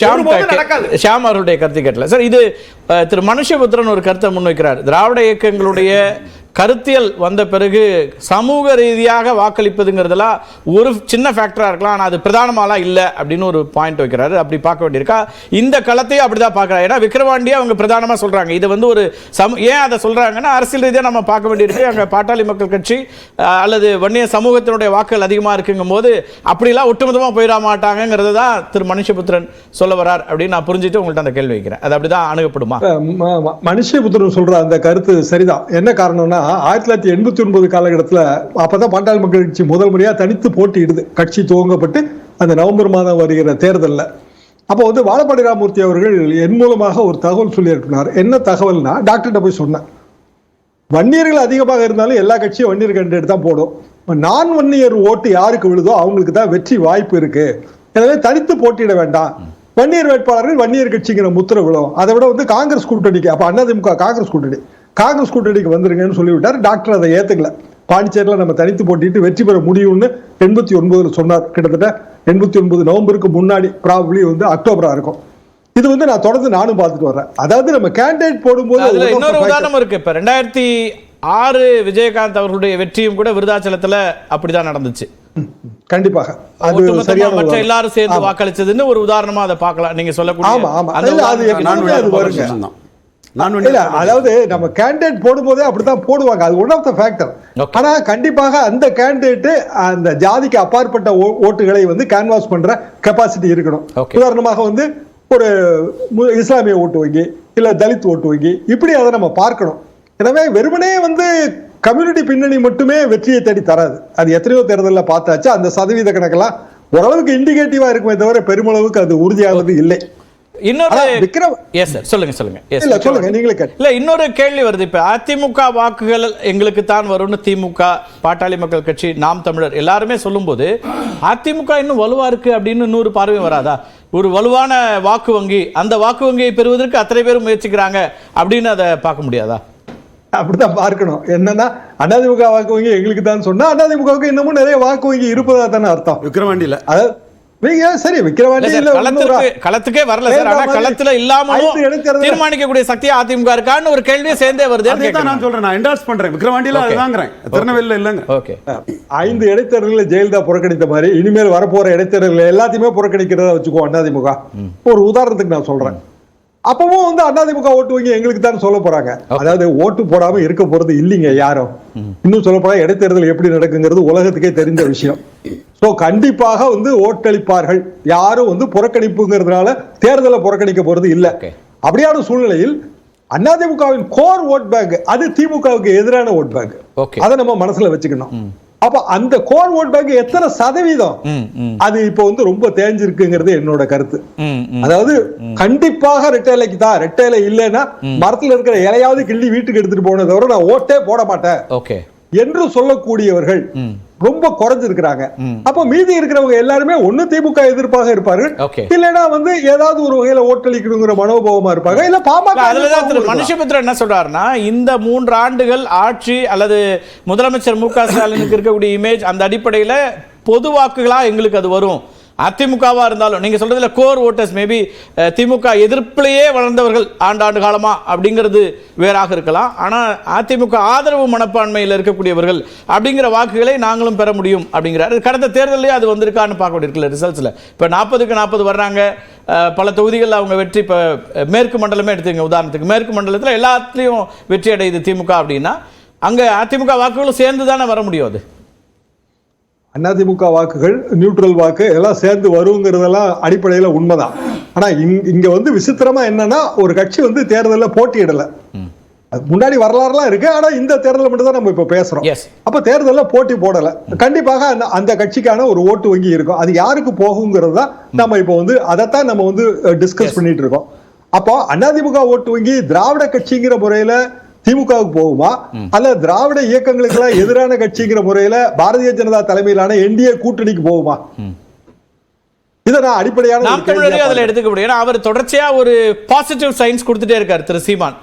ஷியாம் அவர்களுடைய கருத்து கேட்டல. சார் இது திரு மனுஷபுத்திரன் ஒரு கருத்தை முன்வைக்கிறார். திராவிட இயக்கங்களுடைய கருத்தியல் வந்த பிறகு சமூக ரீதியாக வாக்களிப்பதுங்கிறதெல்லாம் ஒரு சின்ன ஃபேக்டராக இருக்கலாம். ஆனா அது பிரதானமாலாம் இல்லை அப்படின்னு ஒரு பாயிண்ட் வைக்கிறாரு. அப்படி பார்க்க வேண்டியிருக்கா? இந்த களத்தையும் அப்படிதான் பார்க்குறாரு. ஏன்னா விக்ரவாண்டியே அவங்க பிரதானமா சொல்றாங்க. இது வந்து ஒரு சம ஏன் அதை சொல்றாங்கன்னா அரசியல் ரீதியா நம்ம பார்க்க வேண்டியிருக்கு. அங்க பாட்டாளி மக்கள் கட்சி அல்லது வன்னிய சமூகத்தினுடைய வாக்குகள் அதிகமா இருக்குங்கும் போது அப்படிலாம் ஒட்டுமொத்தமாக போயிட மாட்டாங்கிறது தான் திரு மனுஷபுத்திரன் சொல்ல வரார் அப்படின்னு நான் புரிஞ்சுட்டு உங்கள்கிட்ட அந்த கேள்வி வைக்கிறேன். அது அப்படிதான் அணுகப்படுமா? மனுஷபுத்திரன் சொல்கிற அந்த கருத்து சரிதான். என்ன காரணம்னா ஆயிரத்தி தொள்ளாயிரத்தி எண்பத்தி ஒன்பது காலகட்டத்தில் அப்பதான் பாட்டாளி மக்கள் கட்சி முதல் முறையா தனித்து போட்டியிடுது. கட்சி துவங்கப்பட்டு அந்த நவம்பர் மாதம் வருகிற தேர்தலில். அப்போ வந்து வாழப்பாடி ராமூர்த்தி அவர்கள் என் மூலமாக ஒரு தகவல் சொல்லி என்ன தகவல்னா டாக்டர்கிட்ட போய் சொன்னேன் வன்னியர்கள் அதிகமாக இருந்தாலும் எல்லா கட்சியும் வன்னியர் கேண்டிடேட் தான் போடும். நான் வன்னியர் ஓட்டு யாருக்கு விழுதோ அவங்களுக்கு தான் வெற்றி வாய்ப்பு இருக்கு. எனவே தனித்து போட்டியிட வேண்டாம். வன்னியர் வேட்பாளர்கள் வன்னியர் கட்சிங்கிற முத்திரை விழும். அதை விட வந்து காங்கிரஸ் கூட்டணிக்கு அப்போ அதிமுக காங்கிரஸ் கூட்டணி. காங்கிரஸ் கூட்டணிக்கு வந்துருங்கன்னு சொல்லிவிட்டார். டாக்டர் அதை ஏத்துக்கல. பாண்டிச்சேரியில் நம்ம தனித்து போட்டிட்டு வெற்றி பெற முடியும்னு எண்பத்தி ஒன்பதுல சொன்னார். கிட்டத்தட்ட எண்பத்தி ஒன்பது நவம்பருக்கு முன்னாடி ப்ராபப்ளி வந்து அக்டோபரா இருக்கும். இது வந்து நான் தொடர்ந்து நானும் பார்த்துட்டு வர்றேன். அதாவது நம்ம கேண்டிடேட் போடும்போது இன்னொரு உதாரணம் இருக்கு. இப்ப ரெண்டாயிரத்தி ஆறு விஜயகாந்த் அவர்களுடைய வெற்றியும் கூட விருதாச்சலத்துல அப்படிதான் நடந்துச்சு. கண்டிப்பாக. அது சரியான மற்ற. எல்லாரும் சேர்ந்து. வாக்களிச்சதுன்னு ஒரு உதாரணமா அதை பார்க்கலாம். நீங்க சொல்லக்கூடிய ஆமா, ஆமா. அது வருங்க. தான் நான் இல்ல அதாவது நம்ம கேண்டிடேட் போடும்போதே அப்படித்தான் போடுவாங்க. அது ஒன் ஆஃப் த ஃபேக்டர். ஆனா கண்டிப்பாக அந்த கேண்டிடேட் அந்த ஜாதிக்கு அப்பாற்பட்ட ஓ- ஓட்டுகளை வந்து கேன்வாஸ் பண்ற கெப்பாசிட்டி இருக்கணும். உதாரணமாக வந்து ஒரு மு- இஸ்லாமிய ஓட்டு வங்கி இல்ல தலித் ஓட்டு வங்கி இப்படி அதை நம்ம பார்க்கணும். எனவே வெறுமனே வந்து கம்யூனிட்டி பின்னணி மட்டுமே வெற்றியை தேடி தராது. அது எத்தனையோ தேர்தலில் பார்த்தாச்சு. அந்த சதவீத கணக்கெல்லாம் ஓரளவுக்கு இண்டிகேட்டிவா இருக்குமே தவிர பெருமளவுக்கு அது உறுதியானது இல்லை. இன்னொரு ஆனா விக்ரம் எஸ் சார் சொல்லுங்க சொல்லுங்க. எஸ் இல்ல சொல்லுங்க நீங்களே கேட்டு இல்ல இன்னொரு கேள்வி வருது இப்ப. அதிமுக வாக்குகள் எங்களுக்கு தான் வரும்னு திமுக பாட்டாளி மக்கள் கட்சி நாம் தமிழர் எல்லாருமே சொல்லும்போது அதிமுக இன்னும் வலுவா இருக்கு அப்படின்னு இன்னொரு பார்வை வராதா? ஒரு வலுவான வாக்கு வங்கி அந்த வாக்கு வங்கியை பெறுவதற்கு அத்தனை பேரும் முயற்சிக்கிறாங்க அப்படின்னு அதை பார்க்க முடியாதா? அப்படித்தான் பார்க்கணும். என்னன்னா அதிமுக வாக்கு வங்கி எங்களுக்கு தான் சொன்னா அதிமுகவுக்கு இன்னமும் நிறைய வாக்கு வங்கி இருப்பதா தானே அர்த்தம். விக்ரவாண்டியில. அதாவது களத்துக்கே வரல சார். ஆனா களத்துல இல்லாமலும் தீர்மானிக்கக்கூடிய சக்தி அதிமுக இருக்கான்னு ஒரு கேள்வியே சேர்ந்தே வருது. நான் சொல்றேன். நான் என்டார்ஸ் பண்றேன். விக்ரவாண்டியில. அதுதாங்கிறேன் திருநெல்வேலியில இல்லைங்க. ஓகே ஐந்து இடைத்தேர்தல்களை ஜெயலலிதா புறக்கணித்த மாதிரி இனிமேல் வரப்போற இடைத்தேர்தல்கள் எல்லாத்தையுமே புறக்கணிக்கிறதா வச்சுக்கோ அதிமுக ஒரு உதாரணத்துக்கு நான் சொல்றேன். அப்பவும் வந்து அதிமுக ஓட்டு வங்கி எங்களுக்கு தான் சொல்ல போறாங்க. அதாவது ஓட்டு போடாம இருக்க போறது இல்லைங்க யாரும். இன்னும் சொல்ல போனா இடைத்தேர்தல் எப்படி நடக்குங்கிறது உலகத்துக்கே தெரிந்த விஷயம். சோ கண்டிப்பாக வந்து ஓட்டளிப்பார்கள். யாரும் வந்து புறக்கணிப்புங்கிறதுனால தேர்தலை புறக்கணிக்க போறது இல்ல. அப்படியான சூழ்நிலையில் அதிமுகவின் கோர் ஓட் பேங்க் அது திமுகவுக்கு எதிரான ஓட் பேங்க். அதை நம்ம மனசுல வச்சுக்கணும். அப்ப அந்த கோர் ஓட் பேங்க் எத்தனை சதவீதம்? அது இப்போ வந்து ரொம்ப தேஞ்சிருக்குங்கிறது என்னோட கருத்து. அதாவது கண்டிப்பாக ரெட்டைலைக்கு தான். ரெட்டைலை இல்லைன்னா மரத்துல இருக்கிற இலையாவது கிள்ளி வீட்டுக்கு எடுத்துட்டு போனதை தவிர நான் ஓட்டே போட மாட்டேன். என்று சொல்லக்கூடியவர்கள் ரொம்ப குறைஞ்சிருக்கிறாங்க. அப்ப மீதி இருக்கிறவங்க எல்லாருமே ஒண்ணு திமுக எதிர்ப்பாக இருப்பார்கள் Okay. இல்லைன்னா வந்து ஏதாவது ஒரு வகையில ஓட்டளிக்கணுங்கிற மனோபாவமா இருப்பாங்க இல்ல பாமக இல்ல, அதுலதான் திரு இருப்பாங்க. மனுஷபுத்திரன் என்ன சொல்றாருன்னா இந்த மூன்று ஆண்டுகள் ஆட்சி அல்லது முதலமைச்சர் மு க ஸ்டாலினுக்கு இருக்கக்கூடிய இமேஜ் அந்த அடிப்படையில பொது வாக்குகளா எங்களுக்கு அது வரும் அதிமுகவாக இருந்தாலும் நீங்கள் சொல்கிறதுல கோர் ஓட்டர்ஸ் மேபி திமுக எதிர்ப்பிலேயே வளர்ந்தவர்கள் ஆண்டாண்டு காலமாக அப்படிங்கிறது வேறாக இருக்கலாம். ஆனால் அதிமுக ஆதரவு மனப்பான்மையில் இருக்கக்கூடியவர்கள் அப்படிங்கிற வாக்குகளை நாங்களும் பெற முடியும் அப்படிங்கிறாரு. கடந்த தேர்தலே அது வந்திருக்கான்னு பார்க்க வேண்டியிருக்கல ரிசல்ட்ஸில் இப்போ நாற்பதுக்கு நாற்பது வர்றாங்க. பல தொகுதிகளில் அவங்க வெற்றி இப்போ மேற்கு மண்டலமே எடுத்துங்க உதாரணத்துக்கு. மேற்கு மண்டலத்தில் எல்லாத்துலேயும் வெற்றி அடையுது திமுக அப்படின்னா அங்கே அதிமுக வாக்குகளும் சேர்ந்து தானே வர முடியும் அது? அதிமுக வாக்குகள் நியூட்ரல் வாக்கு எல்லாம் சேர்ந்து வருங்கிறதெல்லாம் அடிப்படையில உண்மைதான். ஆனா இங்க- இங்க வந்து விசித்திரமா என்னன்னா ஒரு கட்சி வந்து தேர்தல்ல போட்டியிடல. முன்னாடி வரலாறுலாம் இருக்கு ஆனா இந்த தேர்தலில் மட்டும் தான் நம்ம இப்ப பேசுறோம். அப்ப தேர்தல்ல போட்டி போடல. கண்டிப்பாக அந்த அந்த கட்சிக்கான ஒரு ஓட்டு வங்கி இருக்கும். அது யாருக்கு போகுங்கிறது தான் நம்ம இப்போ வந்து அதைத்தான் நம்ம வந்து டிஸ்கஸ் பண்ணிட்டு இருக்கோம். அப்போ அதிமுக ஓட்டு வங்கி திராவிட கட்சிங்கிற முறையில திமுகவுக்கு போகுமா? அல்ல திராவிட இயக்கங்களுக்கெல்லாம் எதிரான கட்சிங்கிற முறையில பாரதிய ஜனதா தலைமையிலான என்டிஏ கூட்டணிக்கு போகுமா? இதை நான் அடிப்படையான அதில். எடுத்துக்க முடியும். ஏன்னா அவர் தொடர்ச்சியா ஒரு பாசிட்டிவ் சயின்ஸ் கொடுத்துட்டே இருக்கார் திரு சீமான்.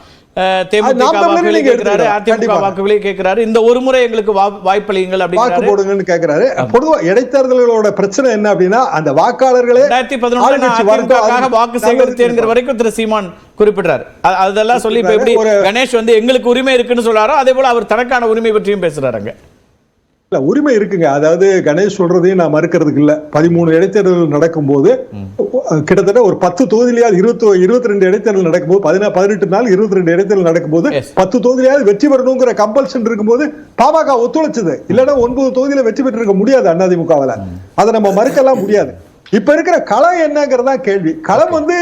தேமுதிக வாக்குகளை கேட்கிறாரு. அதிமுக. வாக்குகளை கேட்கிறாரு. இந்த ஒரு முறை எங்களுக்கு வாய்ப்பளியுங்கள் போடுங்கன்னு கேக்குறாரு பொதுவா இடைத்தேர்தல்களோட பிரச்சனை என்ன அப்படின்னா அந்த வாக்காளர்களே ரெண்டாயிரத்தி பதினொன்று வாக்கு சேகரித்தேங்கிற வரைக்கும் திரு சீமான் அதெல்லாம் சொல்லி இப்ப எப்படி கணேஷ் வந்து எங்களுக்கு உரிமை இருக்குன்னு சொல்றாரோ அதே போல அவர் தனக்கான உரிமை பற்றியும் பேசுறாருங்க இல்ல உரிமை இருக்குங்க. அதாவது கணேஷ் சொல்றதையும் நான் மறுக்கிறதுக்கு இல்ல. பதிமூணு இடைத்தேர்தல் நடக்கும்போது கிட்டத்தட்ட ஒரு பத்து தொகுதியிலாவது இருபத்தி இருபத்தி ரெண்டு இடைத்தேர்தல் நடக்கும்போது பதினா பதினெட்டு நாள் இருபத்தி ரெண்டு இடைத்தேர்தல் நடக்கும்போது. பத்து தொகுதியிலாவது வெற்றி பெறணுங்கிற கம்பல்ஷன் இருக்கும்போது பாமக ஒத்துழைச்சது. இல்லைன்னா ஒன்பது தொகுதியில வெற்றி பெற்றிருக்க முடியாது அதிமுகவில் அதை நம்ம மறுக்கலாம் முடியாது. இப்ப இருக்கிற களம் என்னங்கிறதா கேள்வி. களம் வந்து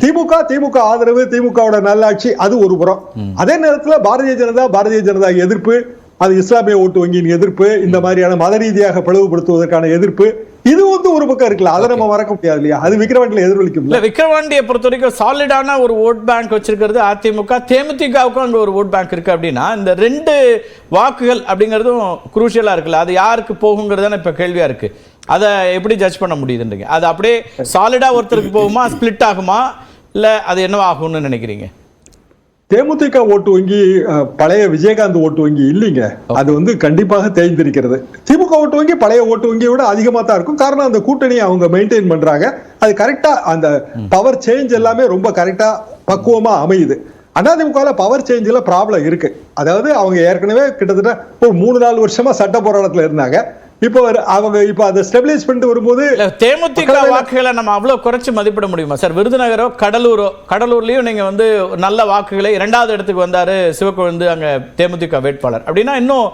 திமுக திமுக ஆதரவு திமுகவோட நல்லாட்சி அது ஒரு புறம். அதே நேரத்துல பாரதிய ஜனதா பாரதிய ஜனதா எதிர்ப்பு அது இஸ்லாமிய ஓட்டு வங்கியின் எதிர்ப்பு இந்த மாதிரியான மத ரீதியாக பிளவுபடுத்துவதற்கான எதிர்ப்பு இது வந்து ஒரு பக்கம் இருக்குல்ல அதை நம்ம மறக்க முடியாது இல்லையா? அது விக்கிரவாண்டில எதிரொலிக்கும் இல்ல? விக்கிரவாண்டியை பொறுத்த வரைக்கும் சாலிடான ஒரு ஓட் பேங்க் வச்சிருக்கிறது அதிமுக. தேமுதிகவுக்கும் அங்க ஒரு ஓட் பேங்க் இருக்கு அப்படின்னா இந்த ரெண்டு வாக்குகள் அப்படிங்கிறதும் குரூஷியலா இருக்குல்ல. அது யாருக்கு போகுங்கிறது இப்ப கேள்வியா இருக்கு. அதை எப்படி ஜட்ஜ் பண்ண முடியுதுன்றீங்க? அது அப்படியே சாலிடா ஒருத்தருக்கு போகுமா ஸ்பிளிட் ஆகுமா? இல்ல அது என்னவா ஆகும்னு நினைக்கிறீங்க? தேமுதிக ஓட்டு வங்கி பழைய விஜயகாந்த் ஓட்டு வங்கி இல்லைங்க. அது வந்து கண்டிப்பாக தேய்ந்திருக்கிறது. திமுக ஓட்டு வங்கி பழைய ஓட்டு வங்கியை விட அதிகமா தான் இருக்கும். காரணம் அந்த கூட்டணியை அவங்க மெயின்டைன் பண்றாங்க. அது கரெக்டா அந்த பவர் சேஞ்ச் எல்லாமே ரொம்ப கரெக்டா பக்குவமா அமையுது. அதிமுகவில் பவர் சேஞ்சில் ப்ராப்ளம் இருக்கு. அதாவது அவங்க ஏற்கனவே கிட்டத்தட்ட ஒரு மூணு நாலு வருஷமா சட்ட போராட்டத்தில் இருந்தாங்க. இப்போ அவங்க இப்போ அதை ஸ்டெபிலைஸ் பண்ணிட்டு வரும்போது தேமுதிக வாக்குகளை நம்ம அவ்வளவு குறைச்சு மதிப்பிட முடியுமா? சார் விருதுநகரோ கடலூரோ கடலூர்லயும் நீங்க வந்து நல்ல வாக்குகளை இரண்டாவது இடத்துக்கு வந்தாரு சிவக்கொழுந்து அங்க தேமுதிக வேட்பாளர். அப்படின்னா இன்னும்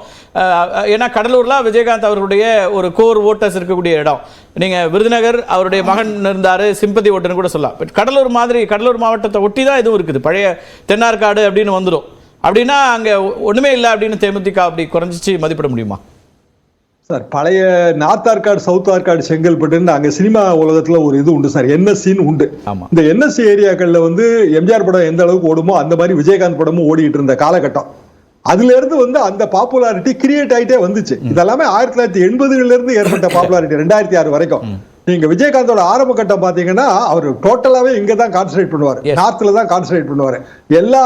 ஏன்னா கடலூர்ல விஜயகாந்த் அவர்களுடைய ஒரு கோர் ஓட்டர்ஸ் இருக்கக்கூடிய இடம். நீங்க விருதுநகர் அவருடைய மகன் இருந்தாரு சிம்பதி ஓட்டுன்னு கூட சொல்லலாம். பட் கடலூர் மாதிரி கடலூர் மாவட்டத்தை ஒட்டி தான் இதுவும் இருக்குது. பழைய தென்னார்காடு அப்படின்னு வந்துடும் அப்படின்னா அங்க ஒண்ணுமே இல்லை அப்படின்னு தேமுதிக அப்படி குறைஞ்சிச்சு மதிப்பிட முடியுமா? சார் பழைய நார்த் ஆர்காடு சவுத் ஆர்காடு செங்கல்பட்டுன்னு அங்க சினிமா உலகத்துல ஒரு இது உண்டு சார் என்எஸ்சின்னு உண்டு. ஆமா. இந்த என்எஸ்சி ஏரியாக்கள்ல வந்து எம்ஜிஆர் படம் எந்த அளவுக்கு ஓடுமோ அந்த மாதிரி விஜயகாந்த் படமும் ஓடிட்டு இருந்த காலகட்டம். அதுல இருந்து வந்து அந்த பாப்புலாரிட்டி கிரியேட் ஆயிட்டே வந்துச்சு. இதெல்லாமே ஆயிரத்தி தொள்ளாயிரத்தி எண்பதுல இருந்து ஏற்பட்ட பாப்புலாரிட்டி ரெண்டாயிரத்தி ஆறு வரைக்கும். நீங்க விஜயகாந்தோட ஆரம்ப கட்டம் பாத்தீங்கன்னா அவர் டோட்டலாவே இங்க தான் கான்சன்ட்ரேட் பண்ணுவார். நார்த்ல தான் கான்சன்ட்ரேட் பண்ணுவார். எல்லா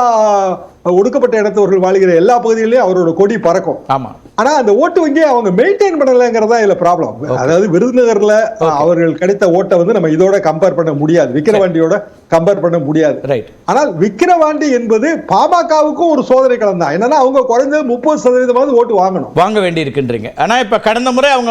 ஒடுக்கப்பட்ட இடத்தவர்கள் வாழ்கிற எல்லா பகுதிகளிலும் அவரோட கொடி பறக்கும். ஆமா. ஆனா அந்த ஓட்டு வங்கி அவங்க மெயின்டைன் பண்ணலங்கிறதா இதுல ப்ராப்ளம் அதாவது விருதுநகர்ல அவர்கள் கிடைத்த ஓட்டை வந்து நம்ம இதோட கம்பேர் பண்ண முடியாது. விக்கிரவாண்டியோட கம்பேர் பண்ண முடியாது. ரைட் ஆனால் விக்கிரவாண்டி என்பது பாமகவுக்கும் ஒரு சோதனை களம் தான் என்னன்னா அவங்க குறைஞ்சது முப்பது சதவீதமாவது ஓட்டு வாங்கணும். வாங்க வேண்டி இருக்குன்றீங்க ஆனா இப்ப கடந்த முறை அவங்க